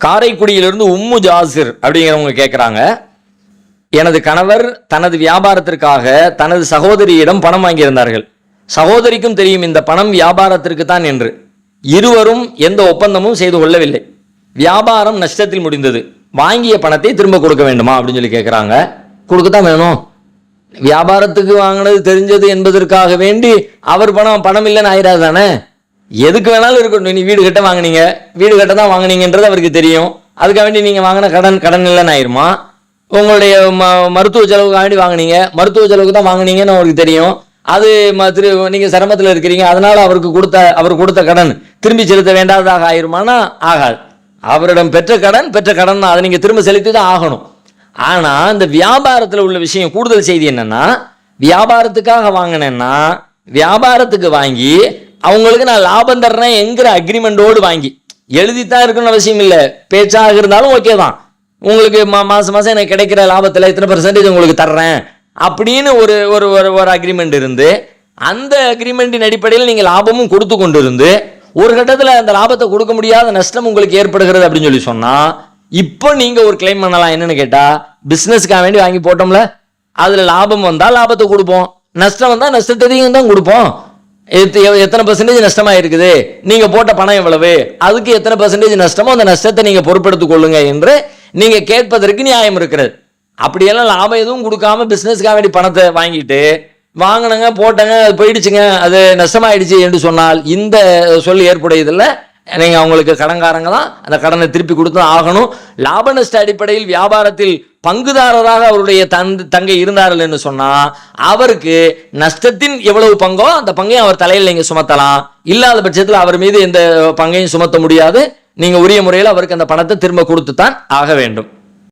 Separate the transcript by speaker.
Speaker 1: காரைக்குடியிலிருந்து உம்மு ஜாசிர் அப்படிங்கிறவங்க கேட்குறாங்க எனது கணவர் தனது வியாபாரத்திற்காக தனது சகோதரியிடம் பணம் வாங்கியிருந்தார்கள். சகோதரிக்கும் தெரியும் இந்த பணம் வியாபாரத்திற்கு தான் என்று. இருவரும் எந்த ஒப்பந்தமும் செய்து கொள்ளவில்லை. வியாபாரம் நஷ்டத்தில் முடிந்தது. வாங்கிய பணத்தை திரும்ப கொடுக்க வேண்டுமா அப்படின்னு சொல்லி கேட்குறாங்க கொடுக்கத்தான் வேணும். வியாபாரத்துக்கு வாங்கினது தெரிஞ்சது என்பதற்காக வேண்டி அவர் பணம் பணம் இல்லைன்னு ஆயிடாது தானே? எதுக்கு வேணாலும் இருக்கட்டும். நீ வீடு கட்ட வாங்குனீங்க. வீடு கட்ட தான் வாங்குனீங்கன்றது அவருக்கு தெரியும். அதுக்காக வேண்டி நீங்கள் வாங்கின கடன் கடன் இல்லைன்னு ஆயிருமா? உங்களுடைய ம மருத்துவ செலவுக்காக வேண்டி வாங்குனீங்க. மருத்துவ செலவுக்கு தான் வாங்குனீங்கன்னு அவருக்கு தெரியும். அது ம- திரு நீங்கள் சிரமத்தில் இருக்கிறீங்க. அதனால் அவருக்கு கொடுத்த அவர் கொடுத்த கடன் திரும்பி செலுத்த வேண்டாததாக ஆயிருமானா? ஆகாது. அவரிடம் பெற்ற கடன் பெற்ற கடன் தான் அதை நீங்கள் திரும்ப செலுத்தி தான் ஆகணும். ஆனால் இந்த வியாபாரத்தில் உள்ள விஷயம் கூடுதல் செய்தி என்னென்னா வியாபாரத்துக்காக வாங்கினேன்னா வியாபாரத்துக்கு வாங்கி அவங்களுக்கு நான் லாபம் தர்றேன் என்கிற அக்ரிமெண்டோடு வாங்கி. எழுதித்தான் இருக்கணும்னு அவசியம் இல்லை. பேச்சாக இருந்தாலும் ஓகே தான். உங்களுக்கு மா மாதம் மாதம் எனக்கு கிடைக்கிற லாபத்தில் இத்தனை பர்சன்டேஜ் உங்களுக்கு தர்றேன்? அப்படின்னு ஒரு ஒரு ஒரு ஒரு அக்ரிமெண்ட் இருந்து அந்த அக்ரிமெண்டின் அடிப்படையில் நீங்கள் லாபமும் கொடுத்து கொண்டு இருந்து ஒரு கட்டத்தில் அந்த லாபத்தை கொடுக்க முடியாத நஷ்டம் உங்களுக்கு ஏற்படுகிறது அப்படின்னு சொல்லி சொன்னால் இப்போ நீங்கள் ஒரு கிளைம் பண்ணலாம். என்னன்னு கேட்டால் பிஸ்னஸ்க்காக வேண்டி வாங்கி போட்டோம்ல. அதில் லாபம் வந்தால் லாபத்தை கொடுப்போம். நஷ்டம் வந்தால் நஷ்டத்தையும் தான் கொடுப்போம். எத்தனை பர்சன்டேஜ் நஷ்டமாக இருக்குது நீங்கள் போட்ட பணம் எவ்வளவு? அதுக்கு எத்தனை பர்சன்டேஜ் நஷ்டமோ அந்த நஷ்டத்தை நீங்கள் பொறுப்பெடுத்துக் கொள்ளுங்க என்று நீங்கள் கேட்பதற்கு நியாயம் இருக்கிறது. அப்படியெல்லாம் லாபம் எதுவும் கொடுக்காம பிஸ்னஸ்க்காக வேண்டி பணத்தை வாங்கிட்டு வாங்கினங்க போட்டங்க அது போயிடுச்சுங்க அது நஷ்டமாயிடுச்சு என்று சொன்னால் இந்த சொல் ஏற்புடையதில்லை. நீங்கள் அவங்களுக்கு கடன்காரங்க தான் அந்த கடனை திருப்பி கொடுத்து தான் ஆகணும். லாப நஷ்ட அடிப்படையில் வியாபாரத்தில் பங்குதாரராக அவருடைய தன் தங்கை இருந்தார்கள் என்று சொன்னால் அவருக்கு நஷ்டத்தின் எவ்வளவு பங்கோ அந்த பங்கையும் அவர் தலையில் நீங்கள் சுமத்தலாம். இல்லாத பட்சத்தில் அவர் மீது எந்த பங்கையும் சுமத்த முடியாது. நீங்கள் உரிய முறையில் அவருக்கு அந்த பணத்தை திரும்ப கொடுத்து தான் ஆக வேண்டும்.